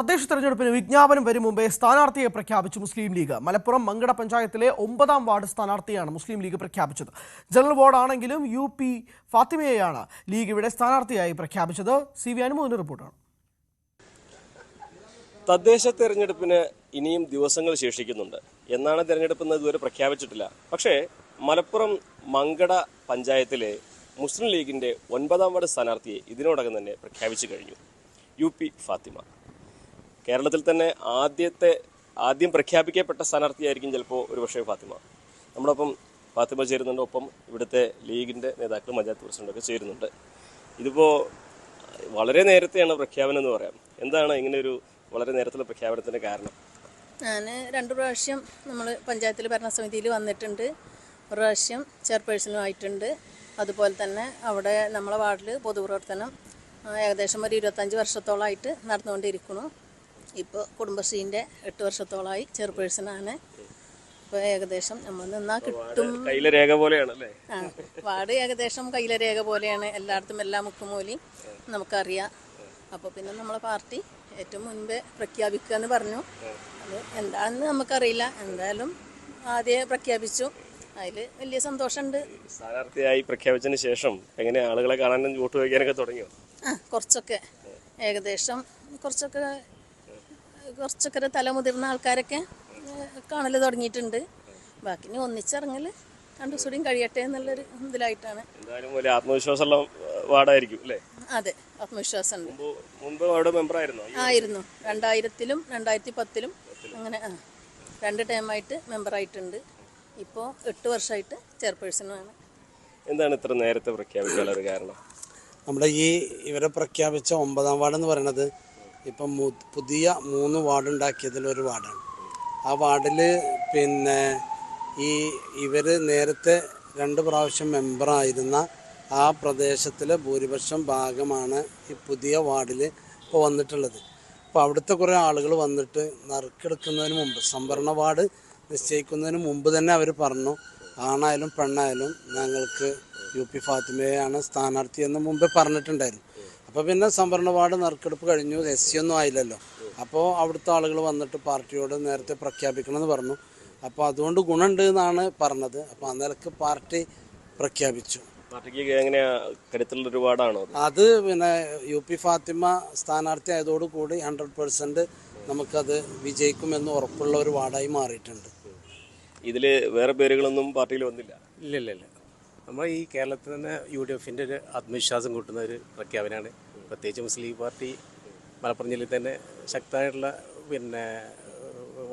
തദ്ദേശ തെരഞ്ഞെടുപ്പിന് വിജ്ഞാപനം വരും മുമ്പേ സ്ഥാനാർത്ഥിയെ പ്രഖ്യാപിച്ചു മുസ്ലിം ലീഗ്. മലപ്പുറം മങ്കട പഞ്ചായത്തിലെ ഒമ്പതാം വാർഡ് സ്ഥാനാർത്ഥിയാണ് മുസ്ലിം ലീഗ് പ്രഖ്യാപിച്ചത്. ജനറൽ വാർഡാണെങ്കിലും യു പി ഫാത്തിമയെയാണ് ലീഗ് ഇവിടെ സ്ഥാനാർത്ഥിയായി പ്രഖ്യാപിച്ചത്. സി വി അനുമോദിന്റെ റിപ്പോർട്ടാണ്. തദ്ദേശ തെരഞ്ഞെടുപ്പിന് ഇനിയും ദിവസങ്ങൾ ശേഷിക്കുന്നുണ്ട്. എന്നാണ് തെരഞ്ഞെടുപ്പെന്ന് ഇതുവരെ പ്രഖ്യാപിച്ചിട്ടില്ല. പക്ഷേ മലപ്പുറം മങ്കട പഞ്ചായത്തിലെ മുസ്ലിം ലീഗിന്റെ ഒൻപതാം വാർഡ് സ്ഥാനാർത്ഥിയെ ഇതിനോടകം തന്നെ പ്രഖ്യാപിച്ചു കഴിഞ്ഞു. U P Fathima. കേരളത്തിൽ തന്നെ ആദ്യത്തെ ആദ്യം പ്രഖ്യാപിക്കപ്പെട്ട സ്ഥാനാർത്ഥിയായിരിക്കും ചിലപ്പോൾ ഒരുപക്ഷെ ഫാത്തിമ. നമ്മളൊപ്പം ഫാത്തിമ ചേരുന്നുണ്ട്. ഒപ്പം ഇവിടുത്തെ ലീഗിന്റെ നേതാക്കളും പഞ്ചായത്ത് പ്രസിഡന്റൊക്കെ ചേരുന്നുണ്ട്. ഇതിപ്പോൾ വളരെ നേരത്തെയാണ് പ്രഖ്യാപനം എന്ന് പറയാം. എന്താണ് ഇങ്ങനെ ഒരു വളരെ നേരത്തുള്ള പ്രഖ്യാപനത്തിന്റെ കാരണം? ഞാൻ രണ്ട് പ്രാവശ്യം നമ്മൾ പഞ്ചായത്തിൽ ഭരണസമിതിയിൽ വന്നിട്ടുണ്ട്. ഒരു പ്രാവശ്യം ചെയർപേഴ്സണും ആയിട്ടുണ്ട്. അതുപോലെ തന്നെ അവിടെ നമ്മളെ വാർഡിൽ പൊതുപ്രവർത്തനം ഏകദേശം ഒരു ഇരുപത്തഞ്ച് വർഷത്തോളമായിട്ട് നടന്നുകൊണ്ടിരിക്കുന്നു. ഇപ്പോൾ കുടുംബശ്രീന്റെ എട്ട് വർഷത്തോളമായി ചെയർപേഴ്സണാണ്. ഇപ്പോൾ ഏകദേശം നമ്മൾ നിന്നാൽ കിട്ടും. കയ്യിലെ പോലെയാണല്ലേ? പോലെയാണ് ആ വാർഡ് ഏകദേശം കയ്യിലെ രേഖ പോലെയാണ്. എല്ലായിടത്തും എല്ലാ മുക്കുമൂലയും നമുക്കറിയാം. അപ്പോൾ പിന്നെ നമ്മളെ പാർട്ടി ഏറ്റവും മുൻപേ പ്രഖ്യാപിക്കുക എന്ന് പറഞ്ഞു. അത് എന്താണെന്ന് നമുക്കറിയില്ല. എന്തായാലും ആദ്യം പ്രഖ്യാപിച്ചു. അതിൽ വലിയ സന്തോഷമുണ്ട്. സ്ഥാനാർത്ഥിയായി പ്രഖ്യാപിച്ചതിന് ശേഷം എങ്ങനെ ആളുകളെ കാണാനും വോട്ട് വയ്ക്കാനൊക്കെ തുടങ്ങിയോ? ആ കുറച്ചൊക്കെ. ഏകദേശം കുറച്ചൊക്കെ കുറച്ചൊക്കെ തലമുതിർന്ന ആൾക്കാരൊക്കെ കാണൽ തുടങ്ങിയിട്ടുണ്ട്. ബാക്കി ഇനി ഒന്നിച്ചിറങ്ങൽ രണ്ടു ദിവസം കഴിയട്ടെ എന്നുള്ളൊരു ഇതിലായിട്ടാണ്. എന്തായാലും വലിയ ആത്മവിശ്വാസമുള്ള വാർഡായിരിക്കും അല്ലേ? അതെ ആത്മവിശ്വാസം മുമ്പ് മെമ്പറായിരുന്നോ? ആയിരുന്നു. രണ്ടായിരത്തിലും രണ്ടായിരത്തി പത്തിലും അങ്ങനെ ആ രണ്ട് ടൈമായിട്ട് മെമ്പറായിട്ടുണ്ട്. ഇപ്പോൾ എട്ട് വർഷമായിട്ട് ചെയർപേഴ്സണുമാണ് എന്താണ് ഇത്ര നേരത്തെ പ്രഖ്യാപിക്കാനുള്ള ഒരു കാരണം? നമ്മുടെ ഈ ഇവരെ പ്രഖ്യാപിച്ച ഒമ്പതാം വാർഡ് എന്ന് പറയുന്നത് ഇപ്പം പുതിയ മൂന്ന് വാർഡ് ഉണ്ടാക്കിയതിൽ ഒരു വാർഡാണ്. ആ വാർഡിൽ പിന്നെ ഈ ഇവർ നേരത്തെ രണ്ട് പ്രാവശ്യം മെമ്പറായിരുന്ന ആ പ്രദേശത്തിലെ ഭൂരിപക്ഷം ഭാഗമാണ് ഈ പുതിയ വാർഡിൽ ഇപ്പോൾ വന്നിട്ടുള്ളത്. അപ്പോൾ അവിടുത്തെ കുറേ ആളുകൾ വന്നിട്ട് നറുക്കെടുക്കുന്നതിന് മുമ്പ് സംവരണ വാർഡ് നിശ്ചയിക്കുന്നതിന് മുമ്പ് തന്നെ അവർ പറഞ്ഞു ആണായാലും പെണ്ണായാലും ഞങ്ങൾക്ക് യു പി ഫാത്തിമയാണ് സ്ഥാനാർത്ഥി എന്ന് മുമ്പേ പറഞ്ഞിട്ടുണ്ടായിരുന്നു. അപ്പോൾ പിന്നെ സംവരണ വാർഡ് നറുക്കെടുപ്പ് കഴിഞ്ഞു. എസ് സി ഒന്നും ആയില്ലല്ലോ. അപ്പോൾ അവിടുത്തെ ആളുകൾ വന്നിട്ട് പാർട്ടിയോട് നേരത്തെ പ്രഖ്യാപിക്കണമെന്ന് പറഞ്ഞു. അപ്പോൾ അതുകൊണ്ട് ഗുണമുണ്ട് എന്നാണ് പറഞ്ഞത്. അപ്പോൾ ആ നിലയ്ക്ക് പാർട്ടി പ്രഖ്യാപിച്ചു. പാർട്ടിക്ക് എങ്ങനെയാ? കരുത്തുള്ള ഒരു വാർഡാണോ അത്? പിന്നെ യു പി ഫാത്തിമ സ്ഥാനാർത്ഥി ആയതോടുകൂടി ഹൺഡ്രഡ് പെർസെന്റ് നമുക്കത് വിജയിക്കുമെന്ന് ഉറപ്പുള്ള ഒരു വാർഡായി മാറിയിട്ടുണ്ട്. ഇതിൽ വേറെ പേരുകളൊന്നും പാർട്ടിയിൽ വന്നില്ല. ഇല്ല ഇല്ല ഇല്ല നമ്മൾ ഈ കേരളത്തിൽ തന്നെ യു ഡി എഫിന്റെ ഒരു ആത്മവിശ്വാസം കൂട്ടുന്ന ഒരു പ്രഖ്യാപനമാണ്. പ്രത്യേകിച്ച് മുസ്ലിം ലീഗ് പാർട്ടി മലപ്പുറം ജില്ലയിൽ തന്നെ ശക്തമായിട്ടുള്ള പിന്നെ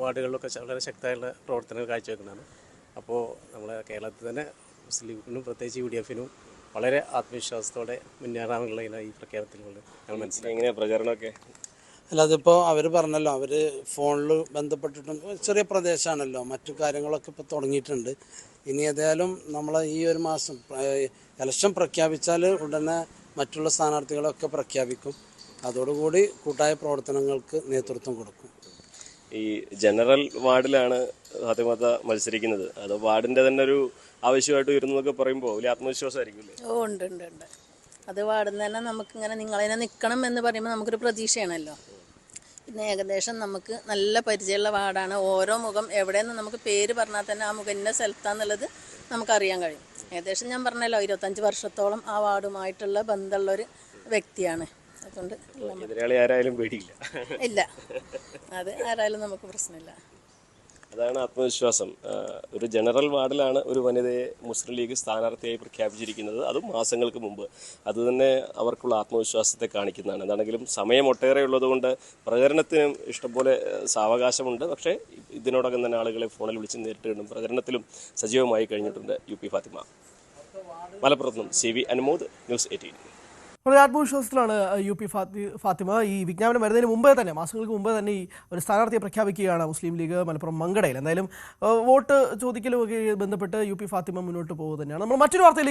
വാർഡുകളിലൊക്കെ വളരെ ശക്തമായിട്ടുള്ള പ്രവർത്തനങ്ങൾ കാഴ്ചവെക്കുന്നതാണ്. അപ്പോൾ നമ്മളെ കേരളത്തിൽ തന്നെ മുസ്ലിം ലീഗിനും പ്രത്യേകിച്ച് യു ഡി എഫിനും വളരെ ആത്മവിശ്വാസത്തോടെ മുന്നേറാനുള്ള ഈ പ്രഖ്യാപനത്തിലുള്ളത് ഞങ്ങൾ മനസ്സിലായി എങ്ങനെയാണ് പ്രചരണമൊക്കെ? അല്ല ഇപ്പോൾ അവർ പറഞ്ഞല്ലോ അവർ ഫോണിൽ ബന്ധപ്പെട്ടിട്ടും ചെറിയ പ്രദേശമാണല്ലോ മറ്റു കാര്യങ്ങളൊക്കെ ഇപ്പോൾ തുടങ്ങിയിട്ടുണ്ട്. ഇനി ഏതായാലും നമ്മൾ ഈ ഒരു മാസം ഇലക്ഷൻ പ്രഖ്യാപിച്ചാൽ ഉടനെ മറ്റുള്ള സ്ഥാനാർത്ഥികളൊക്കെ പ്രഖ്യാപിക്കും. അതോടുകൂടി കൂട്ടായ പ്രവർത്തനങ്ങൾക്ക് നേതൃത്വം കൊടുക്കും. ഈ ജനറൽ വാർഡിലാണ് ഫാത്തിമത്ത മത്സരിക്കുന്നത്. അത് വാർഡിന്റെ തന്നെ ഒരു ആവശ്യമായിട്ട് വരുന്നതൊക്കെ പറയുമ്പോൾ വലിയ ആത്മവിശ്വാസമായിരിക്കും ഓ ഉണ്ട് ഉണ്ട് ഉണ്ട്. അത് നിന്ന് തന്നെ നമുക്കിങ്ങനെ നിങ്ങളതിനെ നിൽക്കണം എന്ന് പറയുമ്പോൾ നമുക്കൊരു പ്രതീക്ഷയാണല്ലോ. പിന്നെ ഏകദേശം നമുക്ക് നല്ല പരിചയമുള്ള വാർഡാണ്. ഓരോ മുഖം എവിടെയെന്ന് നമുക്ക് പേര് പറഞ്ഞാൽ തന്നെ ആ മുഖം ഇന്ന സ്ഥലത്താന്നുള്ളത് നമുക്കറിയാൻ കഴിയും. ഏകദേശം ഞാൻ പറഞ്ഞല്ലോ ഇരുപത്തഞ്ച് വർഷത്തോളം ആ വാർഡുമായിട്ടുള്ള ബന്ധമുള്ളൊരു വ്യക്തിയാണ്. അതുകൊണ്ട് ഇല്ല. അത് ആരായാലും നമുക്ക് പ്രശ്നമില്ല. അതാണ് ആത്മവിശ്വാസം. ഒരു ജനറൽ വാർഡിലാണ് ഒരു വനിതയെ മുസ്ലിം ലീഗ് സ്ഥാനാർത്ഥിയായി പ്രഖ്യാപിച്ചിരിക്കുന്നത്. അതും മാസങ്ങൾക്ക് മുമ്പ്. അത് തന്നെ അവർക്കുള്ള ആത്മവിശ്വാസത്തെ കാണിക്കുന്നതാണ്. എന്താണെങ്കിലും സമയം ഒട്ടേറെ ഉള്ളതുകൊണ്ട് പ്രചരണത്തിനും ഇഷ്ടംപോലെ സാവകാശമുണ്ട്. പക്ഷേ ഇതിനോടകം തന്നെ ആളുകളെ ഫോണിൽ വിളിച്ച് നേരിട്ട് കണ്ടും പ്രചരണത്തിലും സജീവമായി കഴിഞ്ഞിട്ടുണ്ട് U P Fathima. മലപ്പുറത്തുനിന്നും C V Anumod news eighteen. വളരെ ആത്മവിശ്വാസത്തിലാണ് യു പി ഫാത്തി ഫാത്തിമ. ഈ വിജ്ഞാപനം വരുന്നതിന് മുമ്പേ തന്നെ മാസങ്ങൾക്ക് മുമ്പേ തന്നെ ഈ ഒരു സ്ഥാനാർത്ഥിയെ പ്രഖ്യാപിക്കുകയാണ് മുസ്ലിം ലീഗ് മലപ്പുറം മങ്കടയിൽ. എന്തായാലും വോട്ട് ചോദിക്കലുമൊക്കെ ബന്ധപ്പെട്ട് യു പി ഫാത്തിമ മുന്നോട്ട് പോകുക തന്നെയാണ് നമ്മൾ മറ്റൊരു വാർത്തയിലേക്ക്